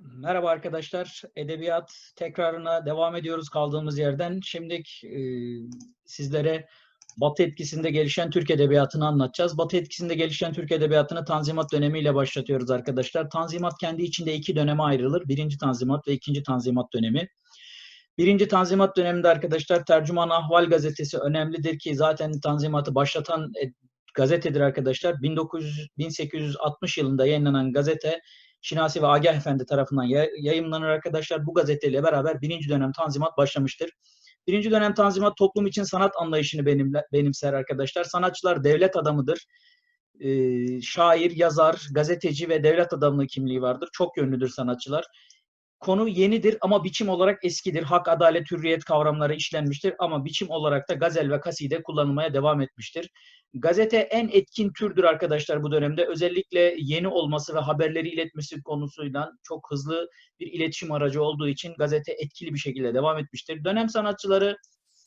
Merhaba arkadaşlar. Edebiyat tekrarına devam ediyoruz kaldığımız yerden. Şimdi e, sizlere Batı etkisinde gelişen Türk Edebiyatı'nı anlatacağız. Batı etkisinde gelişen Türk Edebiyatı'nı Tanzimat dönemiyle başlatıyoruz arkadaşlar. Tanzimat kendi içinde iki döneme ayrılır. Birinci Tanzimat ve ikinci Tanzimat dönemi. Birinci Tanzimat döneminde arkadaşlar Tercüman Ahval gazetesi önemlidir ki zaten Tanzimat'ı başlatan e, gazetedir arkadaşlar. 1900, 1860 yılında yayınlanan gazete Şinasi ve Agah Efendi tarafından yayınlanır arkadaşlar. Bu gazeteyle beraber birinci dönem Tanzimat başlamıştır. Birinci dönem Tanzimat toplum için sanat anlayışını benimser arkadaşlar. Sanatçılar devlet adamıdır. Ee, şair, yazar, gazeteci ve devlet adamlığı kimliği vardır. Çok yönlüdür sanatçılar. Konu yenidir ama biçim olarak eskidir. Hak, adalet, hürriyet kavramları işlenmiştir ama biçim olarak da gazel ve kaside kullanılmaya devam etmiştir. Gazete en etkin türdür arkadaşlar bu dönemde. Özellikle yeni olması ve haberleri iletmesi konusuyla çok hızlı bir iletişim aracı olduğu için gazete etkili bir şekilde devam etmiştir. Dönem sanatçıları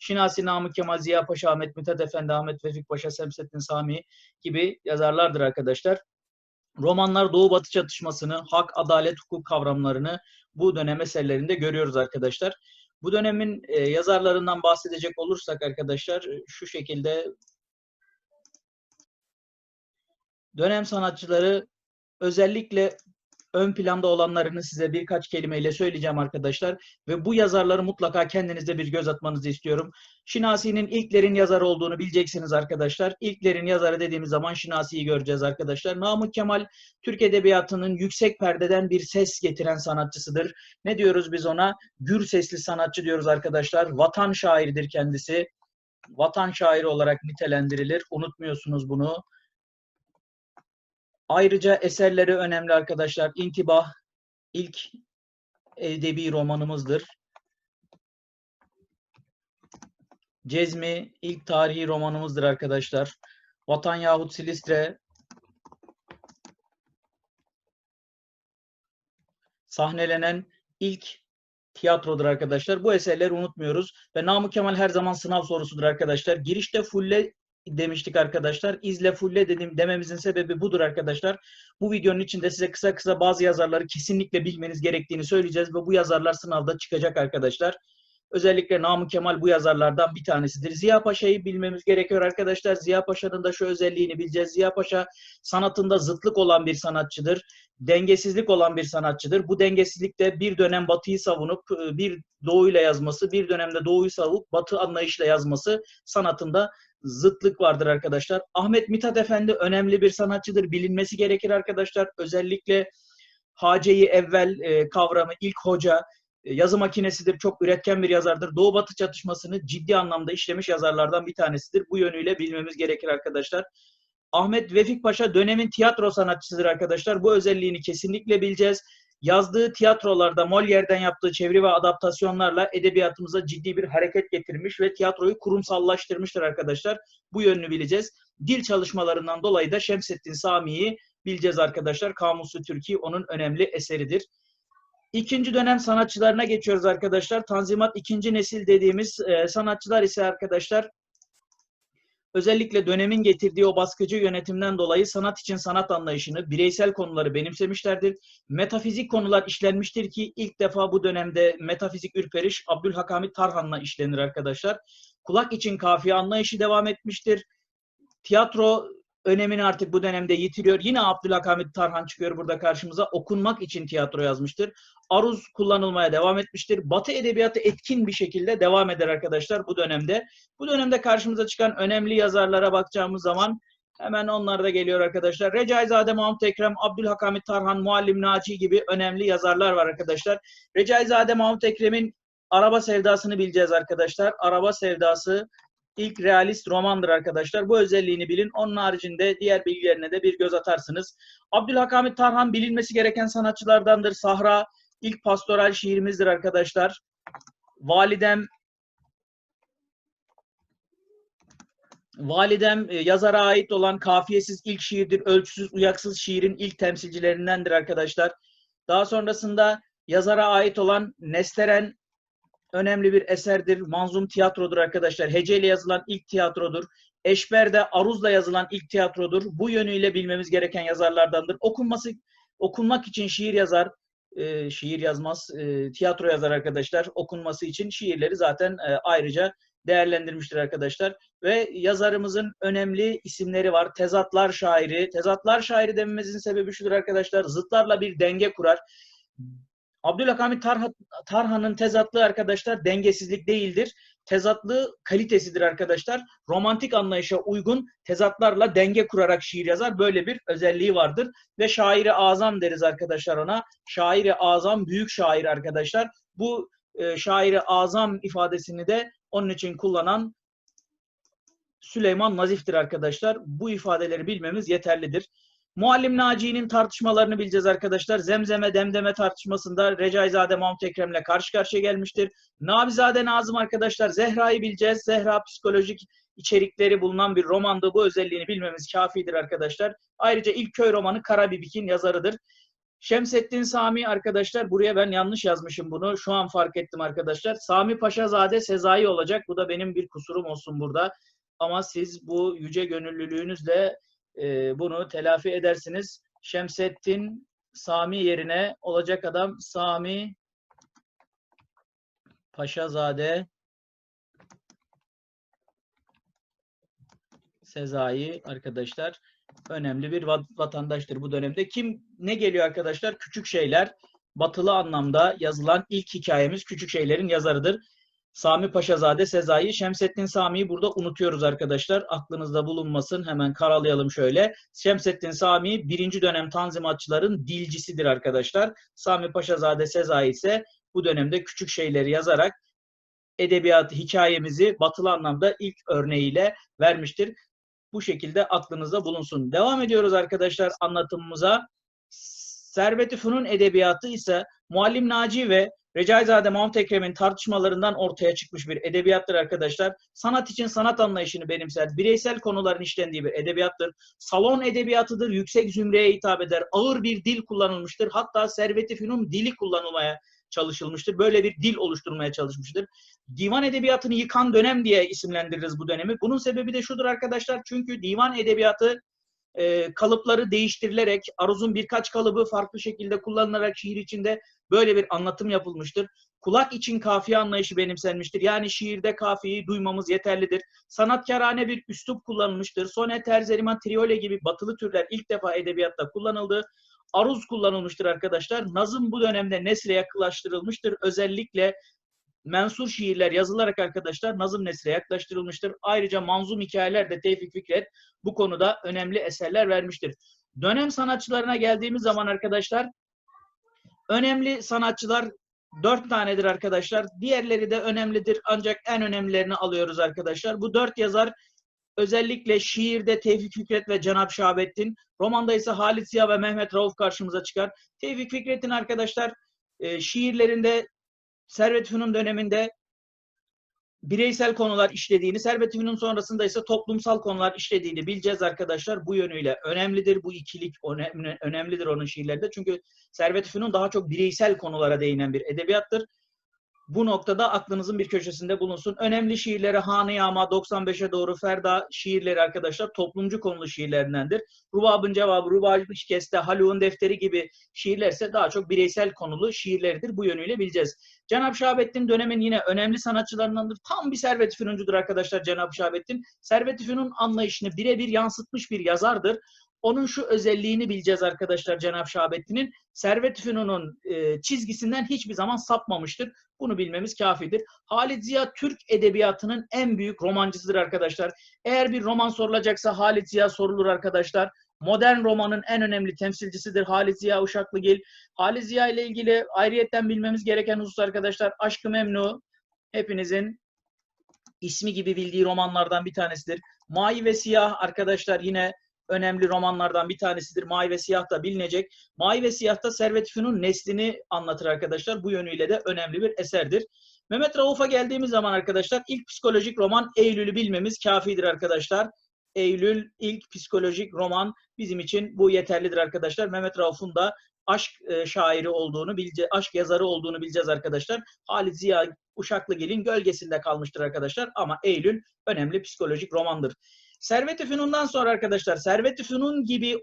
Şinasi Namık Kemal, Ziya Paşa, Ahmet Mithat Efendi, Ahmet Vefik Paşa, Semsettin Sami gibi yazarlardır arkadaşlar. Romanlar Doğu Batı çatışmasını, hak, adalet, hukuk kavramlarını bu dönem eserlerinde görüyoruz arkadaşlar. Bu dönemin e, yazarlarından bahsedecek olursak arkadaşlar şu şekilde dönem sanatçıları özellikle ön planda olanlarını size birkaç kelimeyle söyleyeceğim arkadaşlar. Ve bu yazarları mutlaka kendinizde bir göz atmanızı istiyorum. Şinasi'nin ilklerin yazarı olduğunu bileceksiniz arkadaşlar. İlklerin yazarı dediğimiz zaman Şinasi'yi göreceğiz arkadaşlar. Namık Kemal Türk Edebiyatı'nın yüksek perdeden bir ses getiren sanatçısıdır. Ne diyoruz biz ona? Gür sesli sanatçı diyoruz arkadaşlar. Vatan şairidir kendisi. Vatan şairi olarak nitelendirilir. Unutmuyorsunuz bunu. Ayrıca eserleri önemli arkadaşlar. İntibah ilk edebi romanımızdır. Cezmi ilk tarihi romanımızdır arkadaşlar. Vatan yahut Silistre sahnelenen ilk tiyatrodur arkadaşlar. Bu eserleri unutmuyoruz. Ve Namık Kemal her zaman sınav sorusudur arkadaşlar. Girişte fulle demiştik arkadaşlar. İzle fulle dedim dememizin sebebi budur arkadaşlar. Bu videonun içinde size kısa kısa bazı yazarları kesinlikle bilmeniz gerektiğini söyleyeceğiz ve bu yazarlar sınavda çıkacak arkadaşlar. Özellikle Namık Kemal bu yazarlardan bir tanesidir. Ziya Paşa'yı bilmemiz gerekiyor arkadaşlar. Ziya Paşa'nın da şu özelliğini bileceğiz. Ziya Paşa sanatında zıtlık olan bir sanatçıdır. Dengesizlik olan bir sanatçıdır. Bu dengesizlikte bir dönem Batı'yı savunup bir Doğu'yla yazması, bir dönemde Doğu'yu savunup Batı anlayışla yazması sanatında zıtlık vardır arkadaşlar. Ahmet Mithat Efendi önemli bir sanatçıdır. Bilinmesi gerekir arkadaşlar. Özellikle Haceyi evvel e, kavramı, ilk hoca, e, yazı makinesidir. Çok üretken bir yazardır. Doğu Batı çatışmasını ciddi anlamda işlemiş yazarlardan bir tanesidir. Bu yönüyle bilmemiz gerekir arkadaşlar. Ahmet Vefik Paşa dönemin tiyatro sanatçısıdır arkadaşlar. Bu özelliğini kesinlikle bileceğiz. Yazdığı tiyatrolarda Molière'den yaptığı çeviri ve adaptasyonlarla edebiyatımıza ciddi bir hareket getirmiş ve tiyatroyu kurumsallaştırmıştır arkadaşlar. Bu yönünü bileceğiz. Dil çalışmalarından dolayı da Şemsettin Sami'yi bileceğiz arkadaşlar. Kamusu Türkiye onun önemli eseridir. İkinci dönem sanatçılarına geçiyoruz arkadaşlar. Tanzimat ikinci nesil dediğimiz e, sanatçılar ise arkadaşlar özellikle dönemin getirdiği o baskıcı yönetimden dolayı sanat için sanat anlayışını, bireysel konuları benimsemişlerdir. Metafizik konular işlenmiştir ki ilk defa bu dönemde metafizik ürperiş Abdülhakamit Tarhan'la işlenir arkadaşlar. Kulak için kafiye anlayışı devam etmiştir. Tiyatro önemini artık bu dönemde yitiriyor. Yine Abdülhakamit Tarhan çıkıyor burada karşımıza. Okunmak için tiyatro yazmıştır. Aruz kullanılmaya devam etmiştir. Batı edebiyatı etkin bir şekilde devam eder arkadaşlar bu dönemde. Bu dönemde karşımıza çıkan önemli yazarlara bakacağımız zaman hemen onlar da geliyor arkadaşlar. Recaizade Mahmut Ekrem, Abdülhakamit Tarhan, Muallim Naci gibi önemli yazarlar var arkadaşlar. Recaizade Mahmut Ekrem'in Araba Sevdası'nı bileceğiz arkadaşlar. Araba Sevdası ilk realist romandır arkadaşlar. Bu özelliğini bilin. Onun haricinde diğer bilgilerine de bir göz atarsınız. Abdülhakamit Tarhan bilinmesi gereken sanatçılardandır. Sahra ilk pastoral şiirimizdir arkadaşlar. Validem Validem e, yazara ait olan kafiyesiz ilk şiirdir. Ölçüsüz, uyaksız şiirin ilk temsilcilerindendir arkadaşlar. Daha sonrasında yazara ait olan Nesteren önemli bir eserdir. Manzum tiyatrodur arkadaşlar. Heceyle yazılan ilk tiyatrodur. Eşber'de aruzla yazılan ilk tiyatrodur. Bu yönüyle bilmemiz gereken yazarlardandır. Okunması okunmak için şiir yazar. e, şiir yazmaz, e, tiyatro yazar arkadaşlar okunması için şiirleri zaten e, ayrıca değerlendirmiştir arkadaşlar. Ve yazarımızın önemli isimleri var. Tezatlar şairi. Tezatlar şairi dememizin sebebi şudur arkadaşlar. Zıtlarla bir denge kurar. Abdülhamit Tarha, Tarhan'ın tezatlığı arkadaşlar dengesizlik değildir. Tezatlığı kalitesidir arkadaşlar. Romantik anlayışa uygun tezatlarla denge kurarak şiir yazar. Böyle bir özelliği vardır. Ve şairi azam deriz arkadaşlar ona. Şairi azam büyük şair arkadaşlar. Bu e, şairi azam ifadesini de onun için kullanan Süleyman Nazif'tir arkadaşlar. Bu ifadeleri bilmemiz yeterlidir. Muallim Naci'nin tartışmalarını bileceğiz arkadaşlar. Zemzeme Demdeme tartışmasında Recaizade Mahmut Ekrem'le karşı karşıya gelmiştir. Nabizade Nazım arkadaşlar Zehra'yı bileceğiz. Zehra psikolojik içerikleri bulunan bir romandı. Bu özelliğini bilmemiz kafidir arkadaşlar. Ayrıca ilk köy romanı Karabibik'in yazarıdır. Şemsettin Sami arkadaşlar buraya ben yanlış yazmışım bunu. Şu an fark ettim arkadaşlar. Sami Paşazade Sezai olacak. Bu da benim bir kusurum olsun burada. Ama siz bu yüce gönüllülüğünüzle e, bunu telafi edersiniz. Şemsettin Sami yerine olacak adam Sami Paşazade Sezai arkadaşlar önemli bir vatandaştır bu dönemde. Kim ne geliyor arkadaşlar? Küçük şeyler. Batılı anlamda yazılan ilk hikayemiz Küçük Şeylerin yazarıdır. Sami Paşazade Sezai, Şemsettin Sami'yi burada unutuyoruz arkadaşlar. Aklınızda bulunmasın. Hemen karalayalım şöyle. Şemsettin Sami birinci dönem tanzimatçıların dilcisidir arkadaşlar. Sami Paşazade Sezai ise bu dönemde küçük şeyleri yazarak edebiyat hikayemizi batılı anlamda ilk örneğiyle vermiştir. Bu şekilde aklınızda bulunsun. Devam ediyoruz arkadaşlar anlatımımıza. Servet-i Fünun edebiyatı ise Muallim Naci ve Recaizade Mahmut Ekrem'in tartışmalarından ortaya çıkmış bir edebiyattır arkadaşlar. Sanat için sanat anlayışını benimser. Bireysel konuların işlendiği bir edebiyattır. Salon edebiyatıdır. Yüksek zümreye hitap eder. Ağır bir dil kullanılmıştır. Hatta Servet-i Fünun dili kullanılmaya çalışılmıştır. Böyle bir dil oluşturmaya çalışmıştır. Divan edebiyatını yıkan dönem diye isimlendiririz bu dönemi. Bunun sebebi de şudur arkadaşlar. Çünkü divan edebiyatı e, kalıpları değiştirilerek, aruzun birkaç kalıbı farklı şekilde kullanılarak şiir içinde böyle bir anlatım yapılmıştır. Kulak için kafiye anlayışı benimsenmiştir. Yani şiirde kafiyeyi duymamız yeterlidir. Sanatkarane bir üslup kullanılmıştır. Sonet, terzeriman, triole gibi batılı türler ilk defa edebiyatta kullanıldı. Aruz kullanılmıştır arkadaşlar. Nazım bu dönemde nesre yaklaştırılmıştır. Özellikle mensur şiirler yazılarak arkadaşlar nazım nesre yaklaştırılmıştır. Ayrıca manzum hikayeler de Tevfik Fikret bu konuda önemli eserler vermiştir. Dönem sanatçılarına geldiğimiz zaman arkadaşlar önemli sanatçılar dört tanedir arkadaşlar. Diğerleri de önemlidir ancak en önemlilerini alıyoruz arkadaşlar. Bu dört yazar özellikle şiirde Tevfik Fikret ve Cenab Şahabettin, romanda ise Halit Ziya ve Mehmet Rauf karşımıza çıkar. Tevfik Fikret'in arkadaşlar e, şiirlerinde Servet Fünun döneminde bireysel konular işlediğini, Servet Fünun sonrasında ise toplumsal konular işlediğini bileceğiz arkadaşlar. Bu yönüyle önemlidir. Bu ikilik önemli, önemlidir onun şiirlerinde. Çünkü Servet Fünun daha çok bireysel konulara değinen bir edebiyattır. Bu noktada aklınızın bir köşesinde bulunsun. Önemli şiirleri Hane Yağma 95'e doğru Ferda şiirleri arkadaşlar toplumcu konulu şiirlerindendir. Rubab'ın cevabı, Rubab'ın şikeste, Haluk'un defteri gibi şiirler ise daha çok bireysel konulu şiirleridir. Bu yönüyle bileceğiz. Cenab Şahabettin dönemin yine önemli sanatçılarındandır. Tam bir Servet-i Fünuncudur arkadaşlar Cenab Şahabettin. Servet-i anlayışını birebir yansıtmış bir yazardır. Onun şu özelliğini bileceğiz arkadaşlar Cenab Şahabettin'in. Servet Fünun'un e, çizgisinden hiçbir zaman sapmamıştır. Bunu bilmemiz kafidir. Halit Ziya Türk edebiyatının en büyük romancısıdır arkadaşlar. Eğer bir roman sorulacaksa Halit Ziya sorulur arkadaşlar. Modern romanın en önemli temsilcisidir Halit Ziya Uşaklıgil. Halit Ziya ile ilgili ayrıyetten bilmemiz gereken husus arkadaşlar Aşkı Memnu hepinizin ismi gibi bildiği romanlardan bir tanesidir. Mavi ve Siyah arkadaşlar yine önemli romanlardan bir tanesidir. Mavi ve Siyah da bilinecek. Mavi ve Siyah'ta Servet Fünun neslini anlatır arkadaşlar. Bu yönüyle de önemli bir eserdir. Mehmet Rauf'a geldiğimiz zaman arkadaşlar ilk psikolojik roman Eylül'ü bilmemiz kafidir arkadaşlar. Eylül ilk psikolojik roman bizim için bu yeterlidir arkadaşlar. Mehmet Rauf'un da aşk e, şairi olduğunu bileceğiz, aşk yazarı olduğunu bileceğiz arkadaşlar. Halit Ziya Uşaklıgil'in gölgesinde kalmıştır arkadaşlar ama Eylül önemli psikolojik romandır. Servet-i Fünun'dan sonra arkadaşlar Servet-i Fünun gibi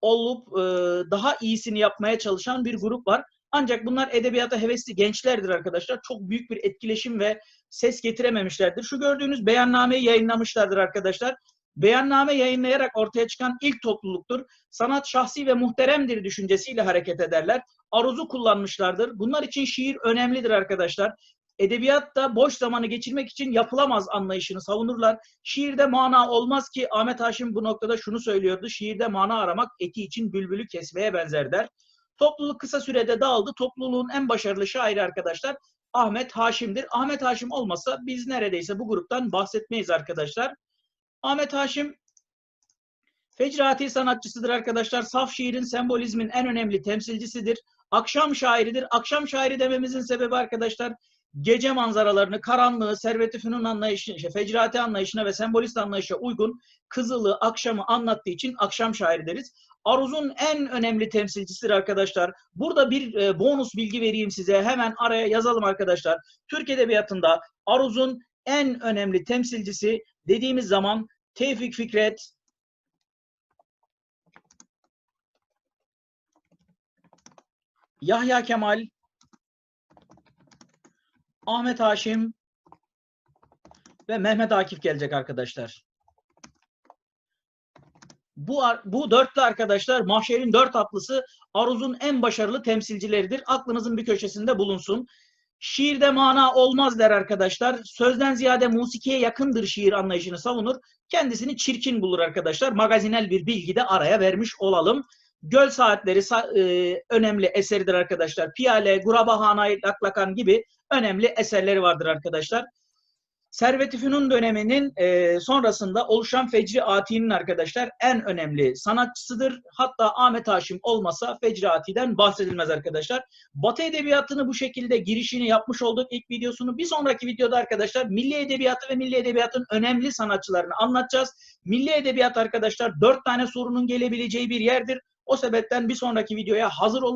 olup e, daha iyisini yapmaya çalışan bir grup var. Ancak bunlar edebiyata hevesli gençlerdir arkadaşlar. Çok büyük bir etkileşim ve ses getirememişlerdir. Şu gördüğünüz beyannameyi yayınlamışlardır arkadaşlar. Beyanname yayınlayarak ortaya çıkan ilk topluluktur. Sanat şahsi ve muhteremdir düşüncesiyle hareket ederler. Aruzu kullanmışlardır. Bunlar için şiir önemlidir arkadaşlar. Edebiyatta boş zamanı geçirmek için yapılamaz anlayışını savunurlar. Şiirde mana olmaz ki Ahmet Haşim bu noktada şunu söylüyordu. Şiirde mana aramak eti için bülbülü kesmeye benzer der. Topluluk kısa sürede dağıldı. Topluluğun en başarılı şairi arkadaşlar Ahmet Haşim'dir. Ahmet Haşim olmasa biz neredeyse bu gruptan bahsetmeyiz arkadaşlar. Ahmet Haşim fecrati sanatçısıdır arkadaşlar. Saf şiirin, sembolizmin en önemli temsilcisidir. Akşam şairidir. Akşam şairi dememizin sebebi arkadaşlar gece manzaralarını, karanlığı, Servet-i Fünun anlayışına, işte fecrati anlayışına ve sembolist anlayışa uygun Kızılı, akşamı anlattığı için akşam şairi deriz. Aruz'un en önemli temsilcisidir arkadaşlar. Burada bir e, bonus bilgi vereyim size. Hemen araya yazalım arkadaşlar. Türk Edebiyatı'nda Aruz'un en önemli temsilcisi dediğimiz zaman Tevfik Fikret, Yahya Kemal, Ahmet Haşim ve Mehmet Akif gelecek arkadaşlar. Bu, bu dörtlü arkadaşlar mahşerin dört atlısı Aruz'un en başarılı temsilcileridir. Aklınızın bir köşesinde bulunsun. Şiirde mana olmaz der arkadaşlar. Sözden ziyade musikiye yakındır şiir anlayışını savunur. Kendisini çirkin bulur arkadaşlar. Magazinel bir bilgi de araya vermiş olalım. Göl Saatleri e, önemli eseridir arkadaşlar. Piyale, Gurabahanay, Laklakan gibi önemli eserleri vardır arkadaşlar. Servet-i Fünun döneminin e, sonrasında oluşan Fecri Ati'nin arkadaşlar en önemli sanatçısıdır. Hatta Ahmet Haşim olmasa Fecri Ati'den bahsedilmez arkadaşlar. Batı Edebiyatı'nı bu şekilde girişini yapmış olduk ilk videosunu. Bir sonraki videoda arkadaşlar Milli Edebiyatı ve Milli Edebiyat'ın önemli sanatçılarını anlatacağız. Milli Edebiyat arkadaşlar dört tane sorunun gelebileceği bir yerdir. O sebepten bir sonraki videoya hazır olun.